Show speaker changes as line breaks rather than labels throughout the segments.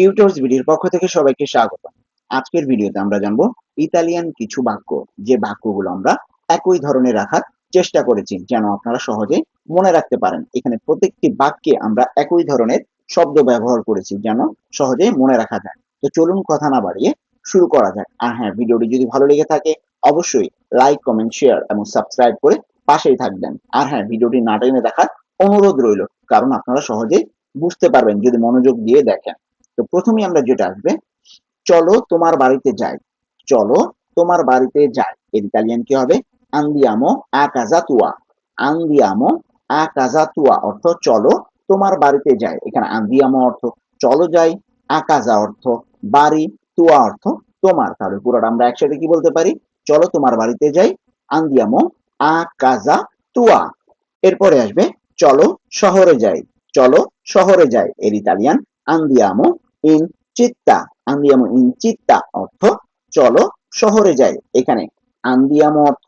Tutors ভিডিওর পক্ষ থেকে সবাইকে স্বাগত। আজকের ভিডিওতে আমরা জানব ইতালিয়ান কিছু বাক্য। যে বাক্যগুলো আমরা একই ধরনের রাখার চেষ্টা করেছি, যেন আপনারা সহজে মনে রাখতে পারেন। এখানে প্রত্যেকটি বাক্যে আমরা একই ধরনের শব্দ ব্যবহার করেছি, যেন সহজে মনে রাখা যায়। তো চলুন কথা না বাড়িয়ে শুরু করা যাক। আর হ্যাঁ ভিডিওটি যদি ভালো লেগে থাকে, অবশ্যই লাইক কমেন্ট শেয়ার এবং সাবস্ক্রাইব করে পাশেই থাকবেন। আর হ্যাঁ ভিডিওটি না টেনে দেখার অনুরোধ রইল, কারণ আপনারা সহজে বুঝতে পারবেন, যদি মনোযোগ দিয়ে দেখেন। তো প্রথমেই আমরা যেটা আসবে, চলো তোমার বাড়িতে যাই। চলো তোমার বাড়িতে যাই। এর ইতালিয়ান কি হবে? আন্দিয়ামো আ কাজা তুয়া আন্দিয়ামো আ কাজা তুয়া অর্থ চলো তোমার বাড়িতে যাই। এখানে আন্দিয়ামো অর্থ চলো যাই, আকাজা অর্থ বাড়ি, তুয়া অর্থ তোমার। তাহলে পুরোটা আমরা একসাথে কি বলতে পারি? চলো তোমার বাড়িতে যাই, আন্দিয়ামো আ কাজা তুয়া এরপরে আসবে, চলো শহরে যাই। চলো শহরে যাই। এর ইতালিয়ান আন্দিয়ামো ইন চিত্তা আন্দিয়ামো ইন চিত্তা অর্থ চলো শহরে যাই। এখানে আন্দিয়ামো অর্থ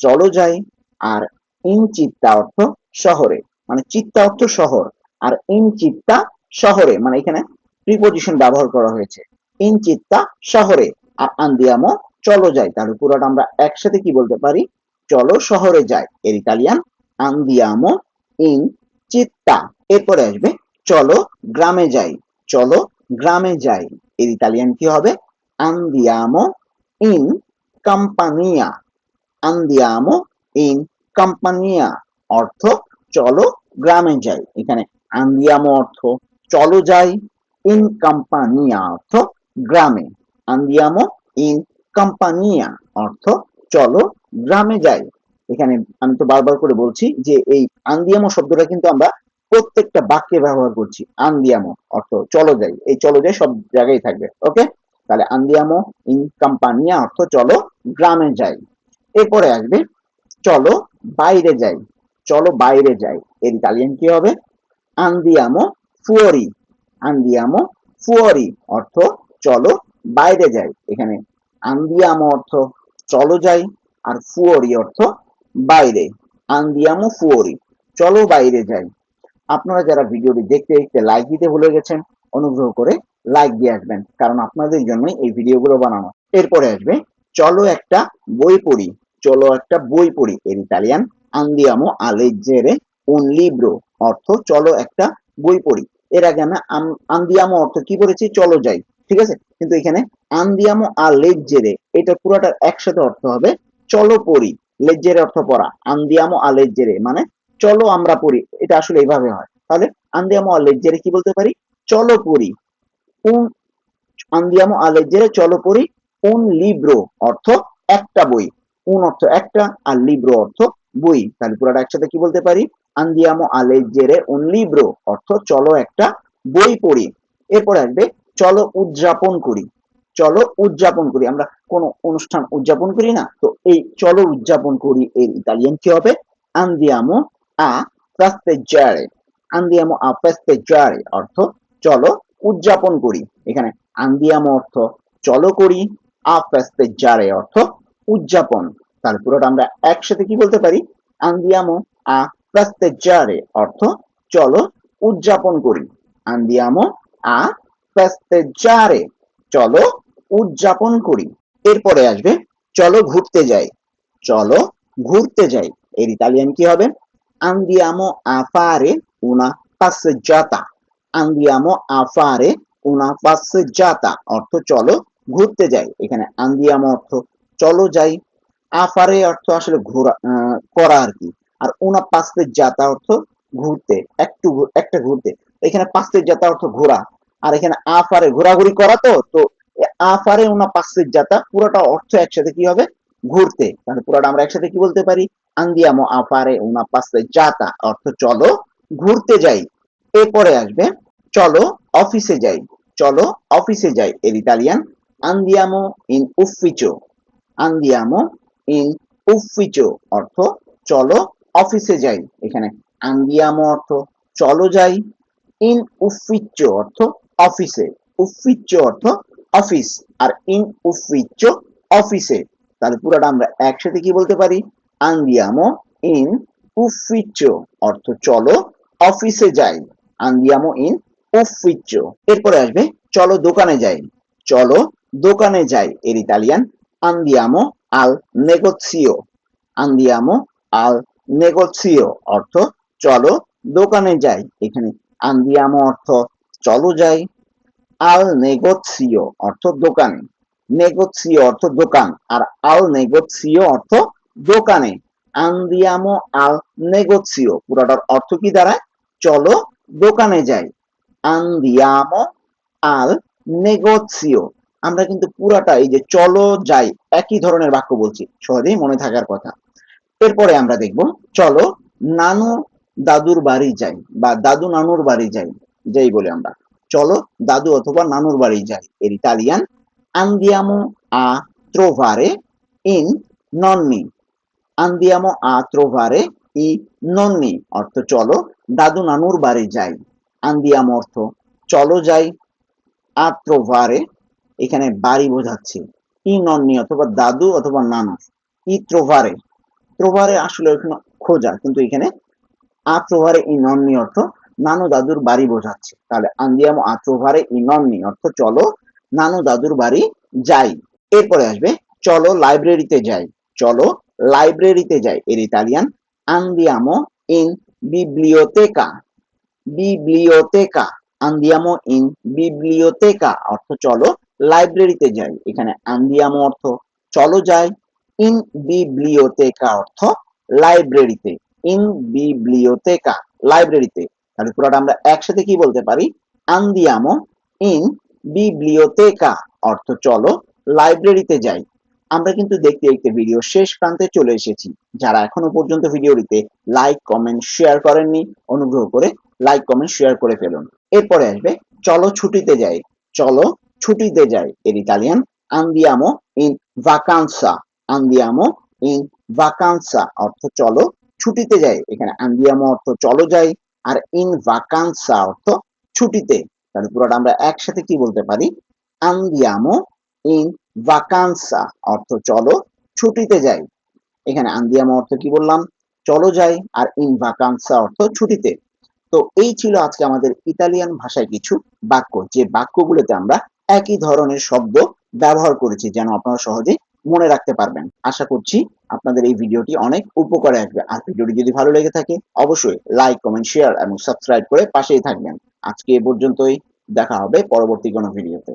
চলো যাই আর ইন চিত্তা অর্থ শহরে। মানে চিত্তা অর্থ শহর আর ইন চিত্তা শহরে। মানে এখানে প্রিপোজিশন ব্যবহার করা হয়েছে। ইন চিত্তা শহরে আর আন্দিয়ামো চলো যাই। তাহলে পুরোটা আমরা একসাথে কি বলতে পারি? চলো শহরে যাই। এর ইতালিয়ান আন্দিয়ামো ইন চিত্তা এরপরে আসবে চলো গ্রামে যাই। চলো গ্রামে যাই। এর ইতালিয়ান কি হবে? আন্দিয়ামো ইন কাম্পানিয়া আন্দিয়ামো ইন কাম্পানিয়া অর্থ, চলো গ্রামে যাই। এখানে আন্দিয়ামো অর্থ, চলো যাই। ইন কাম্পানিয়া অর্থ গ্রামে। আন্দিয়ামো ইন কাম্পানিয়া অর্থ, চলো গ্রামে যাই। এখানে আমি তো বারবার করে বলছি যে এই আন্দিয়ামো শব্দটা কিন্তু আমরা প্রত্যেকটা বাক্যে ব্যবহার করছি। আন্দিয়ামো অর্থ চলো যাই। এই চলো যাই সব জায়গায় থাকবে। ওকে তাহলে আন্দিয়ামো ইন কাম্পানিয়া অর্থ চলো গ্রামে যাই। এরপরে আসবে চলো বাইরে যাই। চলো বাইরে যাই। এর ইতালিয়ান কি হবে? আন্দিয়ামো ফুয়ারি আন্দিয়ামো ফুয়ারি অর্থ চলো বাইরে যাই। এখানে আন্দিয়ামো অর্থ চলো যাই আর ফুয়ারি অর্থ বাইরে। আন্দিয়ামো ফুয়ারি চলো বাইরে যাই। আপনারা যারা ভিডিওটি দেখতে দেখতে লাইক দিতে ভুলে গেছেন, অনুগ্রহ করে লাইক দিয়ে আসবেন, কারণ আপনাদের জন্যই এই ভিডিওগুলো বানানো। এরপরে আসবে, চলো একটা বই পড়ি, চলো একটা বই পড়ি। এর ইতালিয়ান আন্দিয়ামো আলেজেরে উন লিব্রো অর্থ চলো একটা বই পড়ি। এর আগে আমরা আন্দিয়ামো অর্থ কি বলেছি চলো যাই, ঠিক আছে? কিন্তু এখানে আন্দিয়ামো আর লেজ্জেরে এটা পুরোটার একসাথে অর্থ হবে, চলো পড়ি। লেজ্জেরে অর্থ পড়া আন্দিয়ামো আর মানে চলো আমরা পড়ি। এটা আসলে এইভাবে হয়। তাহলে আন্দিয়ামো আর লেজ্জেরে কি বলতে পারি? চলো পড়ি। উন আন্দিয়ামো আর লেজ্জেরে চলো পড়ি। উন লিব্রো অর্থ একটা বই। উন অর্থ একটা আর লিব্রো অর্থ বই। তাহলে পুরোটা একসাথে কি বলতে পারি? আন্দিয়ামো আলেজেরে উন লিব্রো অর্থ চলো একটা বই পড়ি। এরপরে আসবে চলো উদযাপন করি। চলো উদযাপন করি। আমরা কোন অনুষ্ঠান উদযাপন করি না। তো এই চলো উদযাপন করি এর ইতালিয়ান কি হবে? আন্দিয়ামো আ ফেস্টেজারে আন্দিয়ামো আ অর্থ চলো উদযাপন করি। এখানে আন্দিয়ামো অর্থ চলো করি, আ অর্থ উদযাপন। তার পুরোটা আমরা একসাথে কি বলতে পারি? আন্দিয়ামো আ অর্থ চলো উদযাপন করি। আন্দিয়ামো আ ফেস্টেজারে চলো উদযাপন করি। এরপরে আসবে চলো ঘুরতে যাই। চলো ঘুরতে যাই। এর ইতালিয়ান কি হবে? Andiamo a fare una passeggiata. Andiamo a fare una passeggiata. অর্থ চলো ঘুরতে যাই এখানে। Andiamo অর্থ চলো যাই। আফারে অর্থ আসলে ঘোরা করা আর কি। আর una passeggiata অর্থ ঘুরতে। একটু একটা ঘুরতে। এখানে passeggiata অর্থ ঘোরা। আর এখানে আফারে ঘোরাঘুরি করা তো তো আফারে una passeggiata, পুরোটা অর্থ একসাথে কি হবে? ঘুরতে। তাহলে পুরোটা আমরা একসাথে কি বলতে পারি? Andiamo a fare una passeggiata অর্থ চলো, ঘুরতে যাই। এরপরে আসবে, চলো অফিসে যাই। চলো অফিসে যাই, এর Italian andiamo in ufficio andiamo in ufficio অর্থ চলো অফিসে যাই। এখানে andiamo অর্থ চলো যাই in ufficio অর্থ অফিসে ufficio অর্থ অফিস আর in ufficio অফিসে তাহলে পুরোটা আমরা একসাথে কি বলতে পারি? Andiamo in ufficio অর্থ চলো, অফিসে যাই। andiamo in ufficio এরপরে আসবে, চলো দোকানে যাই। চলো দোকানে যাই, এর ইতালিয়ান আন্দিয়ামো আল নেগোসিও। আন্দিয়ামো আল নেগোসিও, অর্থ চলো দোকানে যাই। এখানে আন্দিয়ামো অর্থ চলো যাই, আল নেগোসিও অর্থ দোকানে। নেগোসিও অর্থ দোকান, আর আল নেগোসিও অর্থ দোকানে আন্দিয়ামো আল নেগোসিও, পুরোটার অর্থ কি দাঁড়ায়? চলো দোকানে যাই। আন্দিয়ামো আল নেগোসিও। আমরা কিন্তু পুরাটা এই যে চলো যাই, একই ধরনের বাক্য বলছি, সহজেই মনে থাকার কথা। এরপরে আমরা দেখব, চলো নানু দাদুর বাড়ি যাই, বা দাদু নানুর বাড়ি যাই যাই বলে আমরা। চলো দাদু অথবা নানুর বাড়ি যাই, এর Italian andiamo a trovare in nonni andiamo a trovare i nonni অর্থ চলো, দাদু নানুর বাড়ি যাই। andiamo অর্থ চলো যাই a trovare এখানে বাড়ি বোঝাচ্ছে। ই নন্নি অথবা দাদু অথবা নানু, ই trovare trovare আসলে ওখানে খোঁজা, কিন্তু এখানে trovare i nonni অর্থ নানু দাদুর বাড়ি বোঝাচ্ছে। তাহলে a trovare i nonni অর্থ চলো, নানু দাদুর বাড়ি যাই। এরপরে আসবে, চলো লাইব্রেরিতে যাই। চলো লাইব্রেরিতে যাই এর ইতালিয়ান, andiamo in বিব্লিওতেকা biblioteca andiamo in biblioteca অর্থ চলো লাইব্রেরিতে যাই এখানে andiamo অর্থ চলো যাই ইন বিব্লিওতেকা অর্থ লাইব্রেরিতে ইন biblioteca লাইব্রেরিতে তাহলে পুরোটা আমরা একসাথে কি বলতে পারি? আন্দিয়ামো ইন বিব্লিওতেকা অর্থ চলো লাইব্রেরিতে যাই আমরা কিন্তু দেখতে দেখতে ভিডিও শেষ প্রান্তে চলে এসেছি। যারা এখনও পর্যন্ত ভিডিওটিতে লাইক কমেন্ট শেয়ার করেননি, অনুগ্রহ করে লাইক কমেন্ট শেয়ার করে ফেলুন। এরপরে আসবে চলো ছুটিতে যাই। চলো ছুটিতে যাই। এর ইতালিয়ান আন্দিয়ামো ইন ভাকান্সা আন্দিয়ামো ইন ভাকান্সা অর্থ চলো ছুটিতে যাই। এখানে আন্দিয়ামো অর্থ চলো যাই, আর ইন ভাকান্সা অর্থ ছুটিতে। তাহলে পুরোটা আমরা একসাথে কি বলতে পারি? আন্দিয়ামো ইন ভাকান্সা অর্থ চলো ছুটিতে যাই। এখানে আন্দিয়ামো অর্থ কি বললাম? চলো যাই, আর ইন ভাকান্সা অর্থ ছুটিতে। তো এই ছিল আজকে আমাদের ইতালিয়ান ভাষায় কিছু বাক্য, যে বাক্যগুলোতে আমরা একই ধরনের শব্দ ব্যবহার করেছি, যেন আপনারা সহজেই মনে রাখতে পারবেন। আশা করছি আপনাদের এই ভিডিওটি অনেক উপকারে আসবে। আর ভিডিওটি যদি ভালো লেগে থাকে, অবশ্যই লাইক কমেন্ট শেয়ার এবং সাবস্ক্রাইব করে পাশেই থাকবেন। আজকে এ পর্যন্তই, দেখা হবে পরবর্তী কোনো ভিডিওতে।